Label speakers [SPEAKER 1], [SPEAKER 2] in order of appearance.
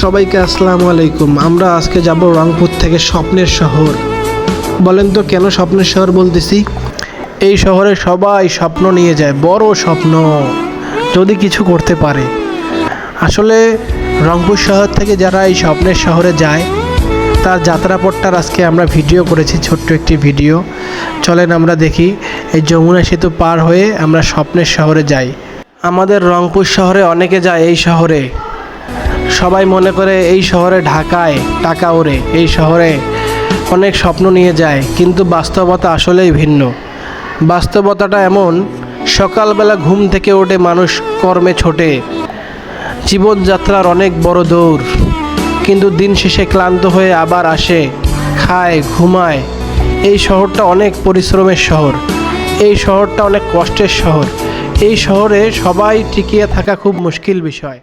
[SPEAKER 1] সবাইকে আসসালামু আলাইকুম। আমরা আজকে যাব রংপুর থেকে স্বপ্নের শহর। বলেন তো কেন স্বপ্নের শহর বলতেছি? এই শহরে সবাই স্বপ্ন নিয়ে যায়, বড় স্বপ্ন। যদি কিছু করতে পারে। আসলে রংপুর শহর থেকে যারা এই স্বপ্নের শহরে যায়, তার যাত্রাপথটার আজকে আমরা ভিডিও করেছি, ছোট্ট একটি ভিডিও। চলেন আমরা দেখি, এই যমুনা সেতু পার হয়ে আমরা স্বপ্নের শহরে যাই। আমাদের রংপুর শহরে অনেকে যায় এই শহরে। সবাই মনে করে এই শহরে ঢাকায় টাকা ওরে এই শহরে অনেক স্বপ্ন নিয়ে যায়, কিন্তু বাস্তবতা আসলেই ভিন্ন। বাস্তবতাটা এমন, সকালবেলা ঘুম থেকে ওঠে মানুষ কর্মে ছোটে, জীবনযাত্রার অনেক বড় দৌড়, কিন্তু দিন শেষে ক্লান্ত হয়ে আবার আসে, খায়, ঘুমায়। এই শহরটা অনেক পরিশ্রমের শহর, এই শহরটা অনেক কষ্টের শহর, এই শহরে সবাই টিকিয়ে থাকা খুব মুশকিল বিষয়।